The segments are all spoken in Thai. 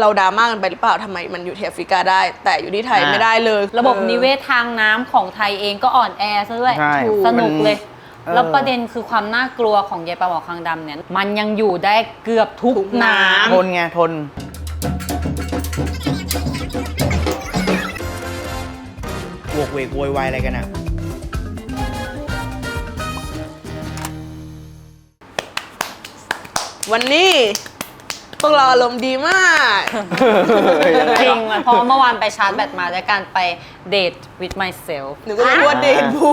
เราดราม่ากันไปหรือเปล่าทำไมมันอยู่ที่แอฟริกาได้ แต่อยู่ที่ไทยอ่า ไม่ได้เลยระบบออนิเวศทางน้ำของไทยเองก็อ่อนแอซะด้วยใช่สนุกเลย มันแล้วประเด็นคือความน่ากลัวของยายปลาหมอคางดำเนี่ย มันยังอยู่ได้เกือบทุกทุกน้น้ำ ทนไงทนบวกเวกโวยวายอะไรกันอะ วันนี้ พวกเราอารมณ์ดีมากำจริงเพราะเมื่อวานไปชาร์จแบตมาด้วยการไปเดท with myself หนูก็เลยพูดว่าเดทบู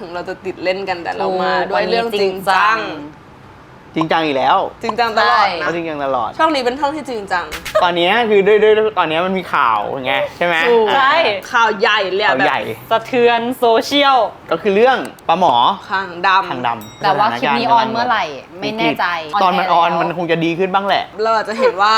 ถึงเราจะติดเล่นกันแต่เรามาด้วยเรื่องจริงจัง จริงจังอีกแล้วจริงจังตลอดใช่นะเขาจริงจังตลอด ช่องนี้เป็นช่องที่จริงจัง ตอนเนี้ยคือด้วยด้วยตอนเนี้ยมันมีข่าวไงใช่ไหมถูกอะใช่ ข่าวใหญ่เลยอะข่าวแบบใหญ่สะเทือนโซเชียล ก็คือเรื่องปลาหมอข้างดำทางดำแต่ว่าสถคลิปนี้ออนเมื่อไหร่ ไม่แน่ใจตอนมันออนแล้ว มันคงจะดีขึ้นบ้างแหละ เราอาจจะเห็นว่า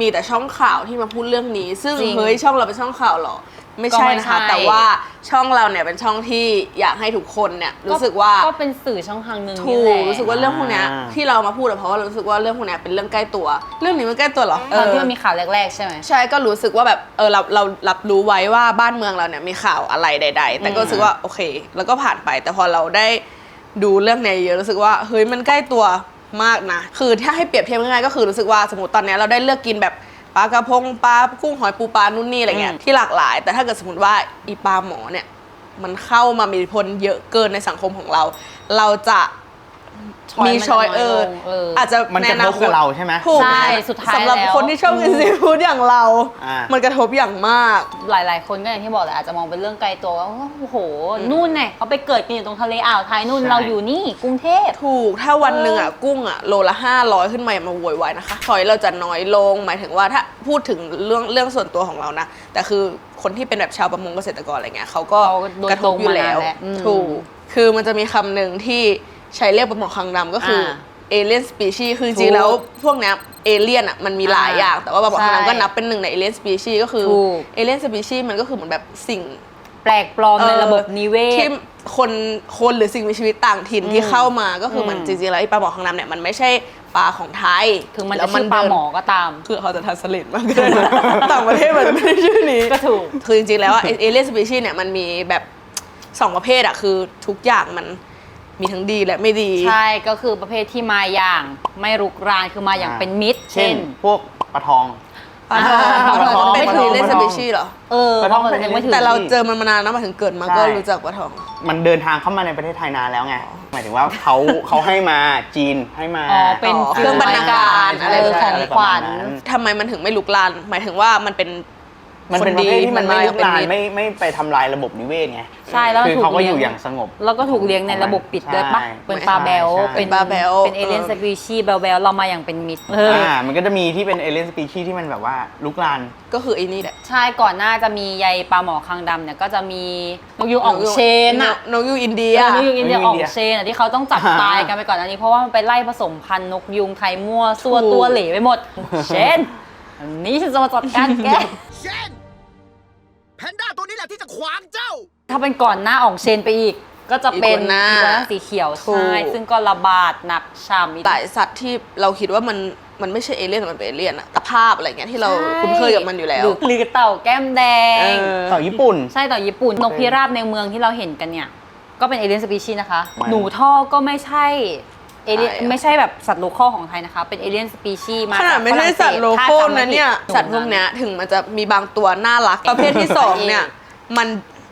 มีแต่ช่องข่าวที่มาพูดเรื่องนี้ ซึ่งจริง เฮ้ยช่องเราเป็นช่องข่าวเหรอ ไม่ใช่นะคะ ก็ไม่ใช่ แต่ว่าช่องเราเนี่ยเป็นช่องที่อยากให้ทุกคนเนี่ยรู้สึกว่า ก็เป็นสื่อช่องทางหนึ่งถูนี่แหกละรู้สึกว่าเรื่องพวกเนี้ยอ่า ที่เรามาพูดอะเพราะว่าเรารู้สึกว่าเรื่องพวกเนี้ยเป็นเรื่องใกล้ตัว เรื่องนี้มันใกล้ตัวเหรอตอนที่เออมันมีข่าวแรก ๆ ใช่ไหม ใช่ก็รู้สึกว่าแบบเออเราเรารับรู้ไว้ว่าบ้านเมืองเราเนี่ยมีข่าวอะไรใด ๆ แต่ก็รู้สึกว่าโอเค แล้วก็ผ่านไป แต่พอเราได้ดูเรื่องเนี้ยเยอะรู้สึกว่าเฮ้ยมันใกล้ตัวมากนะ คือถ้าให้เปรียบเทียบง่ายๆก็คือรู้สึกว่าสมมติตอนเนี้ยเราได้เลือกกินแบบ ปลากระพงปลากุ้งหอยปูปลานู่นนี่อะไรเงี้ยอืมที่หลากหลาย แต่ถ้าเกิดสมมติว่าอีปลาหมอเนี่ยมันเข้ามามีอิทธิพลเยอะเกินในสังคมของเรา เราจะ มีชอยเออลงเออออาจจะมันในกระอทนาบคกับตเราใช่ไหม ถูกใช่สุดท้ายสำหรับแล้ว คนที่ชอบกินซีฟู้ดอย่างเรา อ่ามั มันกระทบอย่างมาก หลาย ๆ คนก็อย่างที่บอกแหละอาจจะมองเป็นเรื่องไกลตัวว่าโอ้โหนู่นไงเขาไปเกิดกันอยู่ตรงทะเลอ่าวไทยนู่นใช่ เราอยู่นี่กรุงเทพ ถูกถ้าวันหนึ่งอะกุ้งอะโลละ 500 ขึ้นมาอย่ามาโวยวายนะคะหอยเราจะน้อยลง หมายถึงว่าถ้าพูดถึงเรื่องเรื่องส่วนตัวของเรานะ แต่คือคนที่เป็นแบบชาวประมงเกษตรกรอะไรเงี้ยเขาก็เขาโดยกระทบอยู่แล้วตรงมานานแล้วอืม ถูก คือมันจะมีคำหนึ่งที่ใช้เรียกปลาหมอคางดำก็คืออาเอเลียนสปีชีคือจถูริงกๆแล้วพวกเนี้ยเอเลียนอะมันมีหลายอ่าอย่างแต่ว่าปลาหมอคางใช่ดำก็นับเป็นหนึ่งในเอเลียนสปีชีก็คือถูก เอเลียนสปีชีมันก็คือเหมือนแบบสิ่ง แปลกปลอมในระบบนิเวศ ที่คนคนหรือสิ่งมีชีวิตต่างถิ่นที่อืมเข้ามาก็คือเหมือนอืมจริงๆแล้วไอ้ปลาหมอคางดำเนี่ยมันไม่ใช่ปลาของไทยถึงมันแล้จะวชื่อปลาหมอก็ตาม คือเขาจะทันสเลตมากเลยนะต่างประเทศมันจะไม่ได้ชื่อนี้ก็ถูก คือจริงๆแล้วเอเลียนสปีชีเนี่ยมันมีแบบสองประเภทอะคือทุกอย่างมัน มีทั้งดีและไม่ดี ใช่ก็คือประเภทที่มาอย่างไม่รุกรานคือมาอย่างเป็นมิตร เช่เช่น น พวกปลาทอง ปลาทองอ่าปลาทองปลาทองไม่คือเอเลียนปสลาทองปีชีเหรอ เออปลาทองเพราะมันยังไม่ถึงแต่เราเจอมันมานานนะมาถึงเกิดมาก็ใช่ รู้จักปลาทอง มันเดินทางเข้ามาในประเทศไทยนานแล้วไง หมายถึงว่าเขา เขาให้มาจีนให้มาอ๋อเป็นอ๋อเครื่องบรรณาการอะไรอะไรของอะไรขวัญประมาณนั้นทำไมมันถึงไม่ลุกลาน หมายถึงว่ามันเป็น มันเป็นประเภทที่มันไม่ลุกลานคนดีไม่ไม่ไปทำลายระบบนิเวศไงใช่แล้วคือถูเขากก็อเลี้ยงยู่อย่างสงบ แล้วก็ถูกเลี้ยงในระบบปิดด้วยปะใช่เป็นปลาแบลใช่เป็นปลาแบลเป็นเอเลียนเออสปีชีส์แบลแบลเรามาอย่างเป็นมิตรเออออ่ามันก็จะมีที่เป็นเอเลียนสปีชีที่มันแบบว่าลุกลานก็คือไอ้นี่แหละใช่ก่อนหน้าจะมีใยปลาหมอคางดำเนี่ยก็จะมีนกยูงอ่องเชนอะนกยูงอินเดียเออนกยูงอินเดียนกยูงอ่อิอนงเดียเชนอะที่เขาต้องจับอ่าตายกันไปก่อนอันนี้เพราะว่ามันไปไล่ผสมพันธุ์นกยูงไทยมั่วซั่วถูกตัวเหล่ไปหมด เชนอันนี้ฉันจะมาจัดการแกเช่ นแพนด้าตัวนี้แหละที่จะขวางเจ้า ถ้าเป็นก่อนหน้าอ่องเชนไปอีก ก็จะเป็นอีกัวน่าอีกัวน่าสีเขียวถูก ใช่ซึ่งก็ระบาดหนักช่ำอีกหลายสัตว์ที่เราคิดว่ามันมันไม่ใช่เอเลี่ยนแต่มันเป็นเอเลี่ยนอะตะภาพอะไรเงี้ยที่เราใช่คุ้นเคยกับมันอยู่แล้ว หรือหรือเต่าแก้มแดงเออต่อญี่ปุ่น ใช่ต่อญี่ปุ่น นกพิราบในเมืองที่เราเห็นกันเนี่ย ก็เป็นเอเลียนสปีชีส์นะคะมันหนูท่อก็ไม่ใช่ เอเลียนใช่อะไม่ใช่แบบสัตว์โลคอลของไทยนะคะ เป็นเอเลียนสปีชีส์มาขนาดจากไม่ใช่สัตว์โลโก้ฝรั่งศสนะเนี่ยถ้าจำไม่ผิดสัตว์พวกเนี้ยถึงมันจะมีบางตัวน่ารัก ประเภทที่สองเนี่ย มัน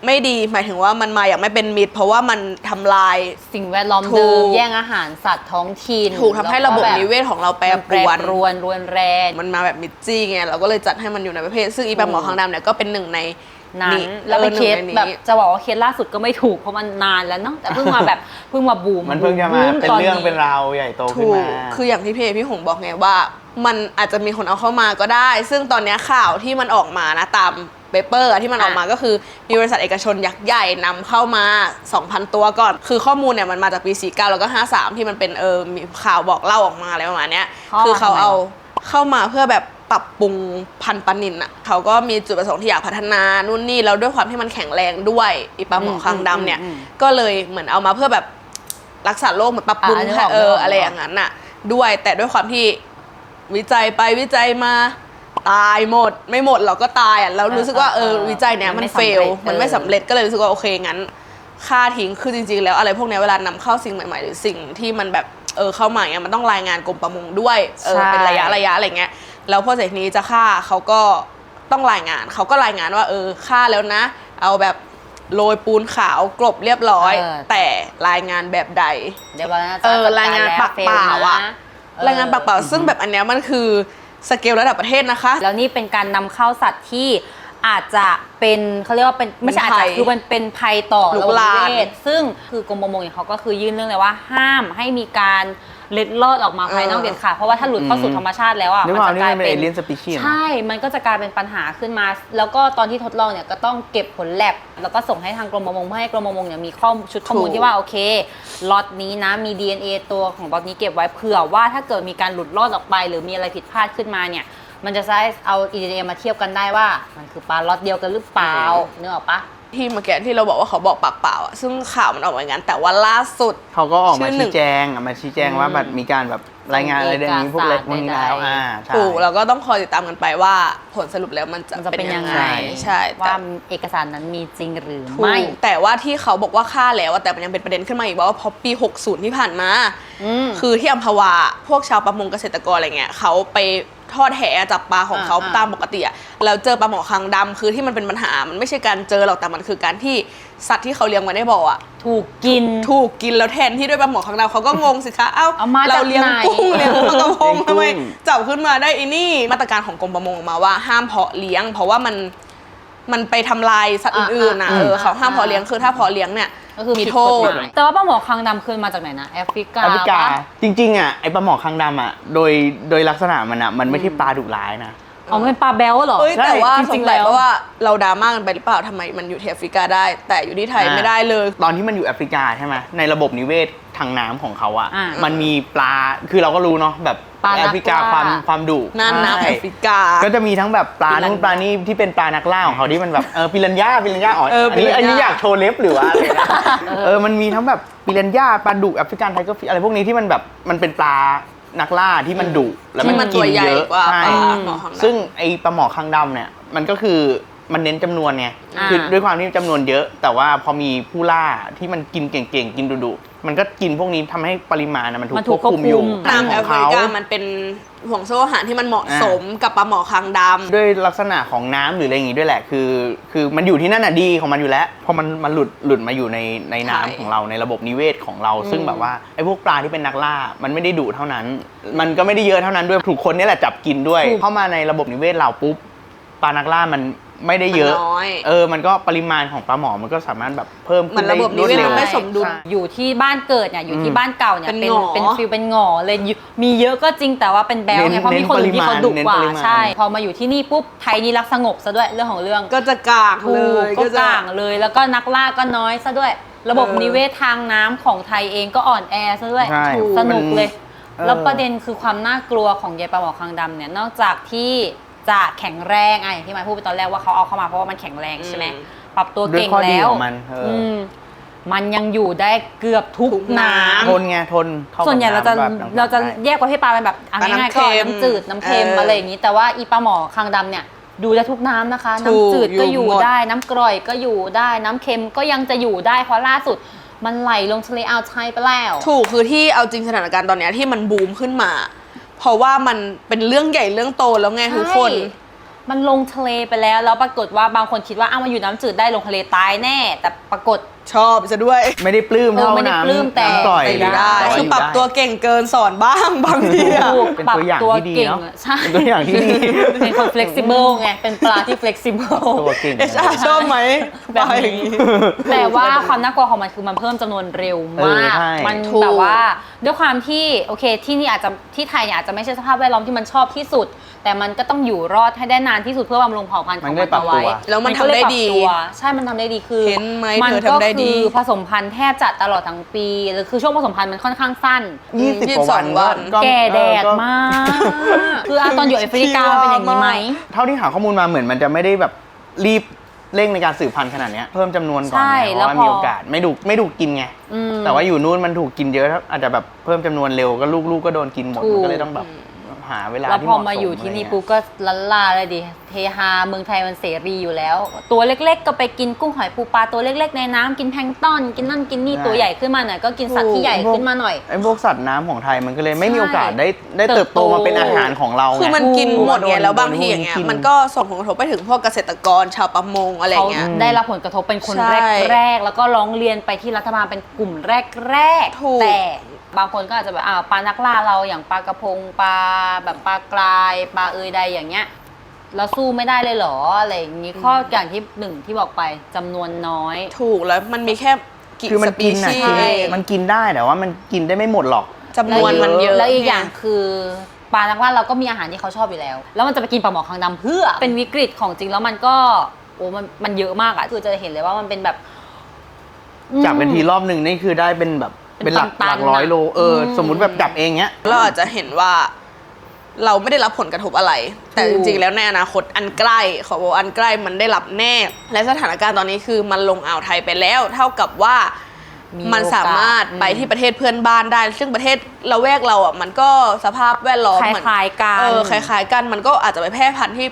ไม่ดีหมายถึงว่ามันมาอย่างไม่เป็นมิตร เพราะว่ามันทำลาย สิ่งแวดล้อมถูกเดิมแย่งอาหารสัตว์ท้องถิ่นถูกทำให้ระบบแล้วก็นิเวศของเราแปรปแปรรวนปรวนรวนแรง มันมาแบบมิดจี้ไงเราก็เลยจัดให้มันอยู่ในประเภท ซึ่งอีปลาหมอคางดำเนี่ยก็เป็นหนึ่งใน นั้นนี่แล้วเป็นออเคสหนึ่งในนี้แบบจะบอกว่าเคสล่าสุดก็ไม่ถูกเพราะมันนานแล้วเนาะแต่เพิ่งมาแบบเพิ่งมาบูมมันเพิ่งจะมาบูเป็นตเรื่องเป็นราวใหญ่โตขึ้นถูกมา คืออย่างที่พี่เอพี่หงบอกไงว่า มันอาจจะมีคนเอาเข้ามาก็ได้ ซึ่งตอนเนี้ยข่าวที่มันออกมานะตามเปเปอร์ที่มันออกมาก็คือมีบริษัทเอกชนยักษ์ใหญ่นำเข้ามา 2,000 ตัวก่อน คือข้อมูลเนี่ยมันมาจากปี 49 แล้วก็ 53 ที่มันเป็นเออมีข่าวบอกเล่าออกมาอะไรประมาณเนี้ย เขาเอาคือเขาทำไมเอาวะเข้ามาเพื่อแบบ ปรับปรุงพันธุ์ปลานินอะเขาก็มีจุดประสงค์ที่อยากพัฒนานู่นนี่แล้วด้วยความที่มันแข็งแรงด้วยอีปลาหมอคางดำเนี่ย อืมอืมก็เลยเหมือนเอามาเพื่อแบบรักษาโรคเหมือนปรับปรุงอ่านึกอให้อกเออนึกออก อะไรอย่างนั้นน่ะ ด้วยแต่ด้วยความที่วิจัยไปวิจัยมาตายหมด ไม่หมดเราก็ตายอะแล้วรู้สึกว่าเออเออเออวิจัยเนี้ยมัมันนไม่เฟลสำเร็จมันไม่เออสำเร็จก็เลยรู้สึกว่าโอเคงั้น ค่าทิ้งคือจริงๆ แล้วอะไรพวกเนี้ยเวลานำเข้าสิ่งใหม่ๆ หรือสิ่งที่มันแบบเออเข้ามาเนี่ยมันต้องรายงานกรมประมงด้วยเออใช่ เป็นระยะระยะอะไรเงี้ย แล้วพอเสร็จนี้จะฆ่าเขาก็ต้องรายงาน เขาก็รายงานว่า เออฆ่าแล้วนะ เอาแบบโรยปูนขาวกลบเรียบร้อย เออ แต่รายงานแบบใด เดี๋ยววันนั้นเออจะจัดรายงานแล้วปากเปล่าฟลอะนออรายงานปากเปล่าซึ่งแบบอันเนี้ยมันคือสเกลระดับประเทศนะคะ แล้วนี่เป็นการนำเข้าสัตว์ที่อาจจะเป็นเขาเรียกว่าเป็นไม่ใช่อาจภัจะยคือมันเป็นภัยต่อลุระกบบลามนิเวศซึ่งคือกรมประมงเนี่ยเขาก็คือยื่นเรื่องเลยว่าห้ามให้มีการ เล็ดลอดออกมาภายนอกเออเด็ดขาดเพราะว่าถ้าหลุดเข้าสู่ธรรมชาติแล้วอะด้วยมันความจะที่กลายมันเป็นเป็เอนเลียนสปีชีส์ใช่ มันก็จะกลายเป็นปัญหาขึ้นมา แล้วก็ตอนที่ทดลองเนี่ยก็ต้องเก็บผลแลบแล้วก็ส่งให้ทางกรมประมงเพื่อให้กรมประมงเนี่ยมีข้อมูลชุดข้อมูลถูกที่ว่าโอเคล็อตนี้นะมี DNA ตัวของล็อตนี้เก็บไว้เผื่อว่าถ้าเกิดมีการหลุดรอดออกไป หรือมีอะไรผิดพลาดขึ้นมาเนี่ยมันจะใช้เอา DNA มาเทียบกันได้ว่า มันคือปลาล็อตเดียวกันหรือเปล่าเนื้อออกปะ ที่เมื่อกี้ที่เราบอกว่าเขาบอกปากเปล่าอะซึ่งข่าวมันออกมาอย่างนั้น แต่ว่าล่าสุด เขาก็ออกมาชื่อหนึ่ชี้ง แจงออกมาชี้แจงว่าแบบมีการแบบรายงานอะไรเรื่องนี้พวกเล็กพวกนี้แล้วอ่าใช่ ถูกเราก็ต้องคอยติดตามกันไปว่าผลสรุปแล้วมันจะมันจะเป็เป็นนยัยังงไงไง ใช่แต่ว่าเอกสารนั้นมีจริงหรือถูไม่กแต่ว่าที่เขาบอกว่าฆ่าแล้วอะแต่มันยังเป็นประเด็นขึ้นมาอีกว่าพอปี 60 ที่ผ่านมาอืมคือที่อัมพวา พวกชาวประมงเกษตรกรอะไรเงี้ยเขาไป ทอดแหจับปลาของเขาอ่า ตามปกติอะแล้วเจอปลาหมอคางดำคือที่มันเป็นปัญหา มันไม่ใช่การเจอหรอกแต่มันคือการที่สัตว์ที่เขาเลี้ยงไว้ในบ่ออะถูกกิน ถูกกินแล้วแทนที่ด้วยปลาหมอคางดำเขาก็งงสิคะเอ้าเอามาเราจากเลี้ยงไหน กุ้งเลี้ยงปลากระพงเลี้ยงกุ้งทำไมจับขึ้นมาได้อีนี่มาตรการของกรมประมงออกมาว่าห้ามเพาะเลี้ยง เพราะว่ามัน มันไปทำลายสัตว์อื่นๆนะอ่าเอออ่าเขาห้ามเพาะเลี้ยงคือถ้าเพาะเลี้ยงเนี่ย ก็คือมีผิดโทกฎษหมายแต่ว่าปลาหมอคางดำคือมาจากไหนนะแอฟริกาแอฟริกา ปะ จริงๆอะไอปลาหมอคางดำอะโดยโดยลักษณะมันอะมันไม่ใช่ปลาดุร้ายนะ อ๋อมันเป็นปลาแบลเหรอ เอ้ยใช่แต่ว่าจสริงงๆสัยแล้วเพราะว่าเราดราม่ากันไปหรือเปล่าทำไมมันอยู่ที่แอฟริกาได้ แต่อยู่ที่ไทยอ่าไม่ได้เลย ตอนที่มันอยู่แอฟริกาใช่ไหมในระบบนิเวศทางน้ำของเขาอะอ่ามันมีปลาคือเราก็รู้เนาะแบบปลานักแอฟริกาล่า ความความดุนั่นนะใช่แอฟริกา ก็จะมีทั้งแบบปลาปิรันนู่นปลานี่ที่เป็นปลานักล่าของเขาที่มันแบบเออปิรันย่าปิรันย่าอ๋อเอออันนี้ปิรันย่า อันนี้อยากโชว์เล็บหรือว่าอะไรนะเออมันมีทั้งแบบปิรันย่าปลาดุแอฟริกันไทเกอร์ฟิชอะไรพวกนี้ที่มันแบบมันเป็นปลา นักล่าที่มันดุแล้วที่มัมันนตักิวนใหญ่เยอะกว่าใช่ปลาหมอคางดำ ซึ่งไอปลาหมอคางดำเนี่ยมันก็คือ มันเน้นจำนวนไงอ่า คือด้วยความที่จำนวนเยอะ แต่ว่าพอมีผู้ล่าที่มันกินเก่งๆ กินดุๆมันก็กินพวกนี้ทำให้ปริมาณน่ะมันถูมันกถูควกบคุมอยู่ควบคุมตามขแอองฟริเขากามันเป็นห่วงโซ่อาหารที่มันเหมาะสมกับปลาหมอคางดำ ด้วยลักษณะของน้ำหรืออะไรอย่างงี้ด้วยแหละ คือ คือมันอยู่ที่นั่นน่ะดีของมันอยู่แล้ว พอมันมันหลุดหลุดมาอยู่ในในน้ำใช่ ของเราในระบบนิเวศของเรา ซึ่งแบบว่าไอ้พวกปลาที่เป็นนักล่า มันไม่ได้ดุเท่านั้น มันก็ไม่ได้เยอะเท่านั้นด้วยถูกคนนี่แหละจับกินด้วยถูกเข้ามาในระบบนิเวศเราปุ๊บปลานักล่ามัน ไม่ได้เยอะ มันน้อย เออ มันก็ปริมาณของปลาหมอมันก็สามารถแบบเพิ่มมัขึ้นนระได้บบนิรวดเวศเร็ว มันไม่สมดุล ใช่ อยู่ที่บ้านเกิดเนี่ยอยู่ที่อืมบ้านเก่าเนี่ยเป็นเป็นหงอ เป็นฟิลเป็นหงอเลยอยู่มีเยอะก็จริงแต่ว่าเป็นแบลเน้ไงนเพราะมีคนอื่นที่เขาดุกว่าเน้นปริมาณ ใช่ พอมาอยู่ที่นี่ปุ๊บไทยนี่รักสงบซะด้วยเรื่องของเรื่องก็จะกากถูเลกยก็จะกลางเลยแล้วก็นักล่าก็น้อยซะด้วย ระบบเออ นิเวศทางน้ำของไทยเองก็อ่อนแอซะด้วยใช่ถูกสนุกเลยมันแล้วประเด็นคือความน่ากลัวของยายปลาหมอคางดำเนี่ยนอกจากที่ จะแข็งแรงไอะอย่างที่หมายพูดไปตอนแรกว่าเขาเอาเข้ามาเพราะว่ามันแข็งแรงใช่ไหมอืม ปรับตัวด้วยเก่งข้อดีแล้วของมันเอออืมมันยังอยู่ได้เกือบทุกทุกน้น้ำ ทนไงทนเข้ากับำส่วนใหญ่เราจะน้ำแบบต่งๆเราจะได้ แยกประเภทปลาเป็นแบบอันปลาน้ำง่ายๆก็เค็มน้ำจืดน้ำเค็มเออออะไรอย่างนี้ แต่ว่าอีปลาหมอคางดำเนี่ยดูได้ทุกน้ำนะคะ ถูกน้ำจืดก็ออยู่ยู่หมด ได้น้ำกร่อยก็อยู่ได้น้ำเค็มก็ยังจะอยู่ได้เพราะล่าสุด มันไหลลงทะเลอ่าวไทยไปแล้ว ถูกคือที่เอาจริงสถานการณ์ตอนเนี้ยที่มันบูมขึ้นมา เพราะว่ามันเป็นเรื่องใหญ่เรื่องโตแล้วไงทุกคนใช่มันลงทะเลไปแล้ว แล้วปรากฏว่าบางคนคิดว่าอ้าวมันอยู่น้ำจืดได้ลงทะเลตายแน่ แต่ปรากฏ ชอบซะด้วย ไม่ได้ปลื้มเออเท่าไม่ได้น้ำปลื้มแต่ น้ำปล่อยแต่อยู่ได้ได้แต่ว่าคืออยู่ปรับได้ตัวเก่งเกินสอนบ้างบางทีอะ ถูกเป็นปรับตัวอย่างตัวที่ดีเก่งเนาะอะใช่ เป็นตัวอย่างที่ดีเป็นคน flexible ไง เป็นปลาที่ flexible ตัวเก่ง เอชอาชอบไหมแบบไปอย่านี้งนี้ แต่ว่าความน่ากลัวของมันคือมันเพิ่มจำนวนเร็วมาก เออใช่ มันถูก แบบว่าด้วยความที่โอเคที่นี่อาจจะที่ไทยเนี่ยอาจจะไม่ใช่สภาพแวดล้อมที่มันชอบที่สุด แต่มันก็ต้องอยู่รอดให้ได้นานที่สุดเพื่อบำรุงเผ่าพันธุ์ของมันมัได้นปรับเอาไว้ตัวแล้วมันก็เลยทำได้ปรับดีตัวใช่มันทำได้ดีคือเห็นไหมมัเธอก็ทำได้ดีคือผสมพันธุ์แทบจะตลอดทั้งปีหรือคือช่วงผสมพันธุ์มันค่อนข้างสั้น ยี่สิบกว่าวัน22วัน ก็แก่แดดเออมาก คืออะตอนอยู่แอฟริกามันเป็นอย่างนี้ไหม เท่าที่หาข้อมูลมาเหมือนมันจะไม่ได้แบบรีบเร่งในการสืบพันธุ์ขนาดเนี้ยเพิ่มจำนวนก่อนใช่ไงเพแล้วราะว่าพอ มีโอกาสไม่ถูกไม่ถูกกินไง อืม แต่ว่าอยู่นู่นมันถูกกินเยอะอาจจะแบบเพิ่มจำนวนเร็วก็ลูกๆก็โดนกินหมดถูก มันก็เลยต้องแบบ หาเวลาแล้วที่พอเหะสมาอยู่ที่นี่ะไรเงี้ ปุ๊บก็ลันลาเลยดิเฮฮาเมืองไทยมันเสรีอยู่แล้ว ตัวเล็กๆ ก็ไปกินกุ้งหอยปูปลาตัวเล็ก ๆ ในน้ำกินแพลงก์ต้นกินนั่นกินนี่ตัวใหญ่ขึ้นมาหน่อยก็กินสัตว์ที่ใหญ่ขึ้นมาหน่อย ไอ้พวกสัตว์น้ำของไทยมันก็เลยไม่มีใช่โอกาสได้ได้เติบโต มาเป็นอาหารของเราไง คือมันกินหมดไงแล้วบางทีอย่างเงี้ยโดนมันก็ส่งผลกระทบไปถึงพวกเกษตรกรชาวประมงอะไรเขาเงี้ย ได้รับผลกระทบเป็นคนใช่แรกๆ แล้วก็ร้องเรียนไปที่รัฐบาลเป็นกลุ่มแรกถูกๆแต่ บางคนก็อาจจะแบบอ่าวปลานักล่าเราอย่างปลากระพงปลาแบบปลากรายปลาเอยใดอย่างเงี้ย เราสู้ไม่ได้เลยเหรออะไรอย่างงี้ข้ออย่างที่หนึ่งที่บอกไปจำนวนน้อย ถูกแล้วมันมีแค่กี่คือมัสนปีกินนะชีกินส์มันกินได้แต่ว่ามันกินได้ไม่หมดหรอก จำนวนมันเยอะแล้วอีกไอย่างคือปลานักล่าเราก็มีอาหารที่เขาชอบอยู่แล้ว แล้วมันจะไปกินปลาหมอคางดำเพื่อ เป็นวิกฤตของจริงแล้วมันก็โอ้มันมันเยอะมากอะคือจะเห็นเลยว่ามันเป็นแบบอืมจับเป็นทีรอบหนึ่งนี่คือได้เป็นแบบ เป็เป็นนหลักตันๆหลักร้อยอะโลเอออม สมมุติแบบจับเองเงี้ย เราอาจจะเห็นว่า เราไม่ได้รับผลกระทบอะไร แต่จริงๆ แล้วในอนาคตอันใกล้ขอบอกว่าอันใกล้มันได้รับแน่ และสถานการณ์ตอนนี้คือมันลงอ่าวไทยไปแล้ว เท่ากับว่ามีมันสามารถโอกาสไปที่ประเทศเพื่อนบ้านได้ ซึ่งประเทศละแวกเราอะมันก็สภาพแวดล้อมคเหมือนล้ายๆกัน เออคล้ายๆกันมันก็อาจจะไปแพร่พันธุ์ที่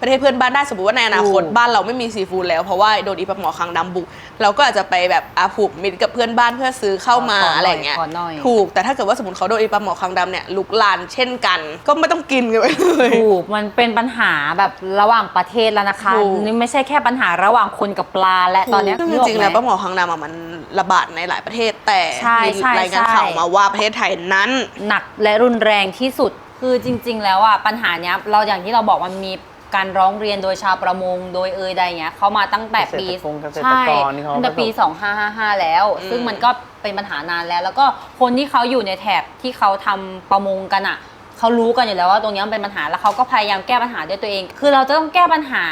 ประเทศเพื่อนบ้านได้สมมติว่าในอนาคตถูกบ้านเราไม่มีซีฟู้ดแล้วเพราะว่าโดนอีปลาหมอคางดำบุก เราก็อาจจะไปแบบอาผูกมิตรกับเพื่อนบ้านเพื่อซื้อเข้ามาขอหน่อยอะไรอย่างเงี้ยขอหน่อย ถูกแต่ถ้าเกิดว่าสมมติเขาโดนอีปลาหมอคางดำเนี่ยลุกลานเช่นกัน ก็ไม่ต้องกินกันไปเลย ถูกมันเป็นปัญหาแบบระหว่างประเทศแล้วนะคะ ถูก นี่ไม่ใช่แค่ปัญหาระหว่างคนกับปลาและตอนเนี้ยซึ่งจนึกออกริงๆไหม แล้วปลาหมอคางดำอะมันระบาดในหลายประเทศ แต่ใช่มีใช่รายงานใช่ ข่าวมาว่าประเทศไทยนั้น หนักและรุนแรงที่สุด คือจริง ๆ แล้วอะปัญหาเนี้ยเราอย่างที่เราบอกมันมี การร้องเรียนโดยชาวประมงโดยเอยใดเงี้ยเขามาตั้งแต่ปีเกษตรกรใช่นี่เขาตั้งแต่ปีประสบ2555 แล้วอืมซึ่งมันก็เป็นปัญหานานแล้ว แล้วก็คนที่เขาอยู่ในแถบที่เขาทำประมงกันอะเขารู้กันอยู่แล้วว่าตรงเนี้ยมันเป็นปัญหาแล้วเขาก็พยายามแก้ปัญหาด้วยตัวเอง คือเราจะต้องแก้ปัญหา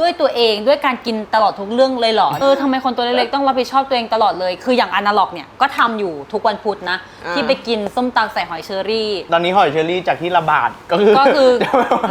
ด้วยตัวเองด้วยการกินตลอดทุกเรื่องเลยเหรอ เออทำไมคนตัวเล็กๆต้องรับผิดชอบตัวเองตลอดเลย คืออย่างอนาล็อกเนี่ยก็ทำอยู่ทุกวันพุธนะ อ่า ที่ไปกินส้มตำใส่หอยเชอรี่ ตอนนี้หอยเชอรี่จากที่ระบาดก็คือ ก็คือ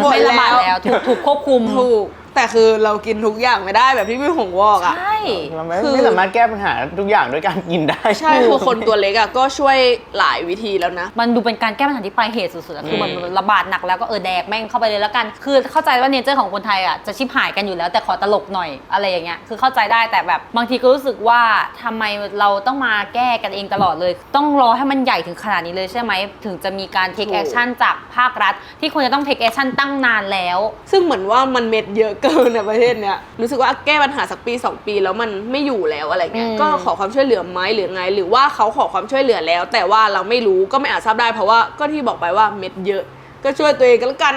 หมดไม่ระบาดแล้ว แล้ว ถูกถูกควบคุมถูก แต่คือเรากินทุกอย่างไม่ได้แบบที่พี่หงบอกอะ ใช่ เราไม่คือ ไม่สามารถแก้ปัญหาทุกอย่างด้วยการกินได้ ใช่คือคนตัวเล็กอะก็ช่วยหลายวิธีแล้วนะ มันดูเป็นการแก้ปัญหาที่ปลายเหตุสุดๆอะคือมันระบาดหนักแล้วก็เออแดกแม่งเข้าไปเลยแล้วกัน คือเข้าใจว่าเนเจอร์ของคนไทยอะจะชิบหายกันอยู่แล้วแต่ขอตลกหน่อยอะไรอย่างเงี้ย คือเข้าใจได้แต่แบบบางทีก็รู้สึกว่าทำไมเราต้องมาแก้กันเองตลอดเลย ต้องรอให้มันใหญ่ถึงขนาดนี้เลยใช่ไหมถึงจะมีการ take ถูก action จากภาครัฐ ที่ควรจะต้อง take action ตั้งนานแล้ว ซึ่งเหมือนว่ามันเม็ดเยอะเกินในประเทศเนี้ยรู้สึกว่าแก้ปัญหาสักปี 2 ปีแล้วมันไม่อยู่แล้วอะไรเงี้ยอืมก็ขอความช่วยเหลือไหมหรือไง หรือว่าเขาขอความช่วยเหลือแล้ว แต่ว่าเราไม่รู้ก็ไม่อาจทราบได้เพราะว่าก็ที่บอกไปว่าเม็ดเยอะ ก็ช่วยตัวเองกันแล้วกัน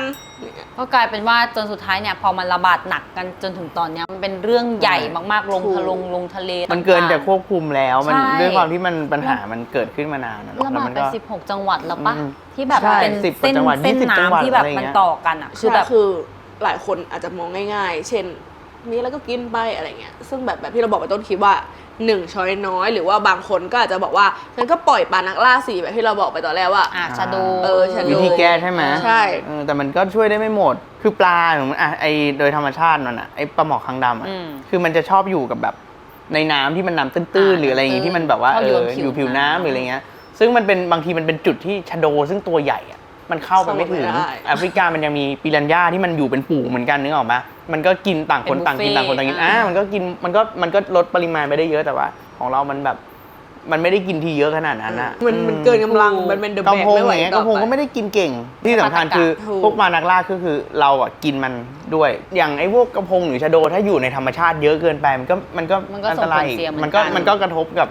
ก็กลายเป็นว่าจนสุดท้ายเนี่ยพอมันระบาดหนักกันจนถึงตอนเนี้ยมันเป็นเรื่องใหญ่มากๆลงถูกทะลงลงทะเลมันเกินต่างๆจะควบคุมแล้วมันใช่ด้วยความที่มันปัญหามันเกิดขึ้นมานานอะระแล้วบาดมันไปก็16 จังหวัดแล้วปะอืมที่แบบใช่เป็น10กว่าเส้นจังหวัดเส้น20จังหวัดน้ำที่แบบอะไรอย่างมันเงี้ยต่อกันอะคืคืออแบแบบบคือ หลายคนอาจจะมองง่ายๆ เช่นมีแล้วก็กินไปอะไรเงี้ย ซึ่งแบบแบบที่เราบอกไปต้นคลิปว่าหนึ่งช้อยน้อย หรือว่าบางคนก็อาจจะบอกว่าฉันก็ปล่อยปลานักล่าสีแบบที่เราบอกไปตอนแรกว่า อะชาโดเออชาโดวิธีแก้ใช่ไหมใช่ เออแต่มันก็ช่วยได้ไม่หมด คือปลาของมันอะไอโดยธรรมชาติมันอะไอปลาหมอคางดำอะอืมคือมันจะชอบอยู่กับแบบในน้ำที่มันน้ำตื้นๆ อ่าหรืออะไรอย่างงี้ตื้นที่มันแบบว่าชอบเออยู่อบนผิวอยู่ผิวน้ำน้ำ หรืออะไรเงี้ย ซึ่งมันเป็นบางทีมันเป็นจุดที่ชะโดซึ่งตัวใหญ่อะ มันเข้าไปไม่ถึง เข้าไม่ได้ แอฟริกามันยังมีปิรันย่าที่มันอยู่เป็นฝูงเหมือนกันนึกออกไหมมันก็กินต่างคนเป็นต่างกินบุฟเฟ่ต์ต่างคนต่างกินอ่าอ่ามันก็กินมันก็มันก็ลดปริมาณไปได้เยอะแต่ว่า ของเรามันแบบ มันไม่ได้กินทีเยอะขนาดนั้นอะมันมันเกินกำลัง มันเป็นเดอะกระแบกพงไม่ไหวอย่างเงี้ยกต่อระพงไปก็ไม่ได้กินเก่ง ที่สำคัญคือถูก พวกปลานักล่าก็คือเราอะกินมันด้วย อย่างไอ้พวกกระพงหรือชะโดถ้าอยู่ในธรรมชาติเยอะเกินไปมันก็มันก็มันก็อันตรายส่งผลเสียเหมือนมันก็กัน มันก็กระทบกับ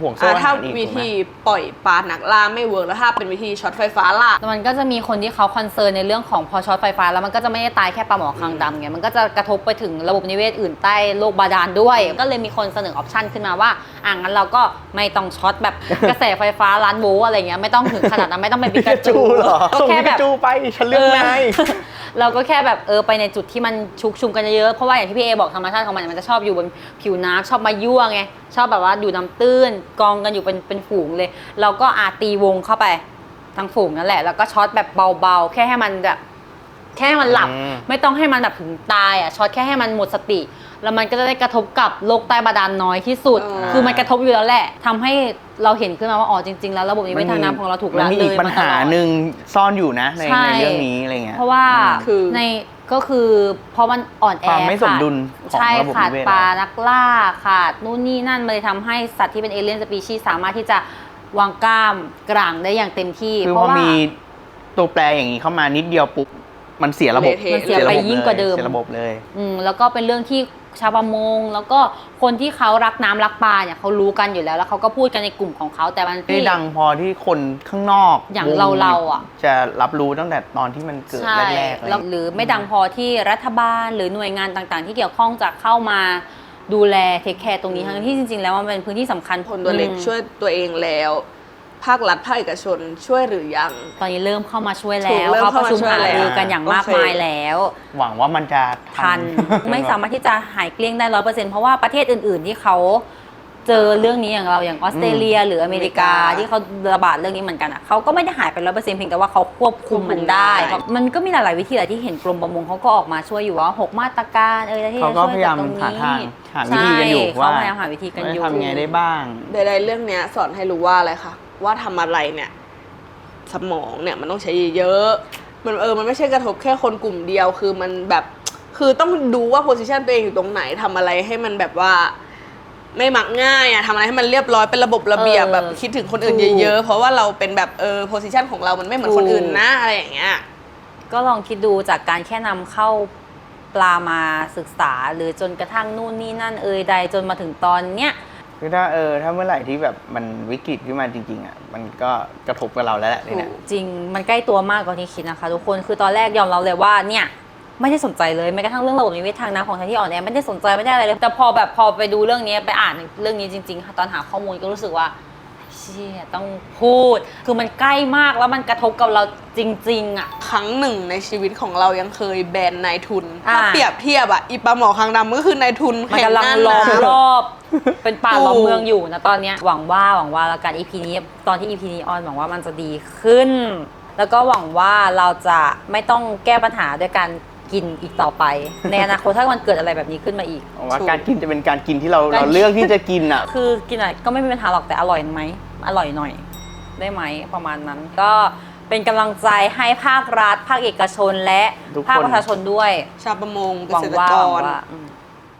ห่วงโซ่อะอาถ้าหารอีกวิถูกไหม ธีปล่อยปลานักล่าไม่เวิร์กแล้วถ้าเป็นวิธีช็อตไฟฟ้าล่ะแต่มันก็จะมีคนที่เขาคอนเซิร์นในเรื่องของพอช็อตไฟฟ้า แล้วมันก็จะไม่ได้ตายแค่ปลาหมอคางดำไงมันก็จะกระทบไปถึงระบบนิเวศอื่นใต้โลกบาดาลด้วย ก็เลยมีคนเสนอออปชันขึ้นมาว่าอะงั้นเราก็ไม่ต้องช็อตแบบ กระแสไฟฟ้าล้านโวลต์อะไรเงี้ยไม่ต้องถึงขนาดนั้นไม่ต้องเป็นปิกาจูเหรอก็ส่งแค่พิแบกาบ จูไปฉันเลือกนายเราก็แค่แบบเออไปในจุดที่มันชุกชุมกันเยอะๆเพราะว่าอย่างที่พี่เอบอกธรรมชาติของมันมันจะชอบอยู่บนผิวน้ำชอบมายั่วไง ชอบแบบว่าอยู่น้ำตื้นกองกันอยู่เป็นเป็นฝูงเลย เราก็อาตีวงเข้าไปทั้งฝูงนั่นแหละ แล้วก็ช็อตแบบเบาๆ แค่ให้มันแบบแค่ให้มันหลับ อืม ไม่ต้องให้มันแบบถึงตายอะช็อตแค่ให้มันหมดสติ แล้วมันก็จะได้กระทบกับโลกใต้บาดาลน้อยที่สุดอ่าคือมันกระทบอยู่แล้วแหละทำให้เราเห็นขึ้นมาว่าอ๋อจริงๆ แล้วระบบนิเวศทางน้ำของเราถูกมันละมีเลอีกยปัญหาหนึ่งซ่อนอยู่นะในใช่ ในเรื่องนี้อะไรเงี้ย เพราะว่าคือ ใน ก็คือเพราะมันอ่อนแอความไม่สมดุลของใช่ระบบขาดนิเวศ ปลาเรานักล่าขาดนู่นนี่นั่นมันเลยทำให้สัตว์ที่เป็นเอเลี่ยนสปีชีส์สามารถที่จะวางกล้ามกลางได้อย่างเต็มที่ คือเพพอราะว่า มีตัวแปรอย่างนี้เข้ามานิดเดียวปุ๊บมันเสียระบบเละเทะ มันเสียไปยิ่งกว่าเดิม เสียระบบเลย อืมแล้วก็เป็นเรื่องที่ ชาวประมง แล้วก็คนที่เขารักน้ำรักปลาเนี่ยเขารู้กันอยู่แล้ว แล้วเขาก็พูดกันในกลุ่มของเขาแต่มันไม่ได้ดังพอที่คนข้างนอกอย่างวเราเราๆอะจะรับรู้ตั้งแต่ตอนที่มันเกิดใช่แรกๆอะไรแล้วหรือไม่ดังพอที่รัฐบาลหรือหน่วยงานต่างๆ ที่เกี่ยวข้องจะเข้ามาดูแลเทคแคร์ตรงนี้ทั้งที่จริงๆ แล้วมันเป็นพื้นที่สำคัญคนตัวเล็กอืม ช่วยตัวเองแล้ว ภาครัฐภาคเอกชนช่วยหรือยัง ตอนนี้เริ่มเข้ามาช่วยถูแล้กวเริ่มเขาเข้าประมาชุมช่วยหารือกันแล้วอย่างมากโอเค มายแล้ว หวังว่ามันจะทัน ไม่สามารถที่จะหายเกลี้ยงได้ร้อยเปอร์เซ็นต์เพราะว่าประเทศอื่นๆที่เขาเจอเรื่องนี้อย่างเราอย่างออสเตรเลีย หรืออเมริกาอเมริกาที่เขาระบาดเรื่องนี้เหมือนกันอะเขาก็ไม่ได้หายไปร้อยเปอร์เซ็นต์เพียงแต่ว่าเขาควบคุมมันได้ควบคุมได้มันก็มีหลายๆวิธีแหละที่เห็นกรมประมงเขาก็ออกมาช่วยอยู่ว่าหกมาตรการเออที่เขาจะก็ช่วยพยายามตรงหานี้ทางหาวิธีกันอยู่ใช่ว่าเขาพยายามหาวิธีกันอยู่ทำไงได้บ้าง ใดๆเรื่องเนี้ยสอนให้รู้ว่าอะไรคะ ว่าทำอะไรเนี่ย สมองเนี่ยมันต้องใช้เยอะๆมันเออมันไม่ใช่กระทบแค่คนกลุ่มเดียวคือมันแบบคือต้องดูว่าโพสิชันตัวเองอยู่ตรงไหนทำอะไรให้มันแบบว่า ไม่มักง่ายอะทำอะไรให้มันเรียบร้อยเป็นระบบระเบียบเออแบบคิดถึงคนอื่นถูกเยอะๆ เพราะว่าเราเป็นแบบเออโพสิชันของเรามันไม่เหมือนคนอื่นนะอะไรอย่างเงี้ยก็ลองคิดดูจากการแค่นำเข้าปลามาศึกษา หรือจนกระทั่งนู่นนี่นั่นเอ่ยใดจนมาถึงตอนเนี้ย คือถ้าเออถ้าเมื่อไหร่ที่แบบมันวิกฤตขึ้นมาจริงๆอะมันก็กระทบกับเราแล้วแหละเนี่ยจริงมันใกล้ตัวมากกว่าที่คิดนะคะ ทุกคนคือตอนแรกยอมรับเลยว่าเนี่ยไม่ได้สนใจเลยแม้กระทั่งเรื่องระบบนิเวศทางน้ำของไทยที่อ่อนแอไม่ได้สนใจไม่ได้อะไรเลยแต่พอแบบพอไปดูเรื่องนี้ไปอ่านเรื่องนี้จริงๆตอนหาข้อมูลก็รู้สึกว่า เชี่ยต้องพูด คือมันใกล้มากแล้วมันกระทบกับเราจริง ๆ อะ ครั้งหนึ่งในชีวิตของเรายังเคยแบนนายทุน อ่า ถ้าเปรียบเทียบอะอีปลาหมอคางดำก็คือนายทุนมันแห่งกำลังน่านล้อมรอบ เป็นป่าล้อมเมืองอยู่นะตอนเนี้ยหวังว่าหวังว่าแล้วกัน EP นี้ตอนที่ EP นี้ออนหวังว่ามันจะดีขึ้น แล้วก็หวังว่าเราจะไม่ต้องแก้ปัญหาด้วยการกินอีกต่อไป ในอนาคตถ้ามันเกิดอะไรแบบนี้ขึ้นมาอีก ว่าการกินจะเป็นการกินที่เราเราเลือกที่จะกินอะ คือกินอะไรก็ไม่มีปัญหาหรอกแต่อร่อยไหม อร่อยหน่อยได้ไหมประมาณนั้น ก็เป็นกำลังใจให้ภาครัฐ ภาคเอกชนและทุกคน ภาคประชาชนด้วย ชาวประมงเกหวัษงตรว่ากหวังร ว่าอืม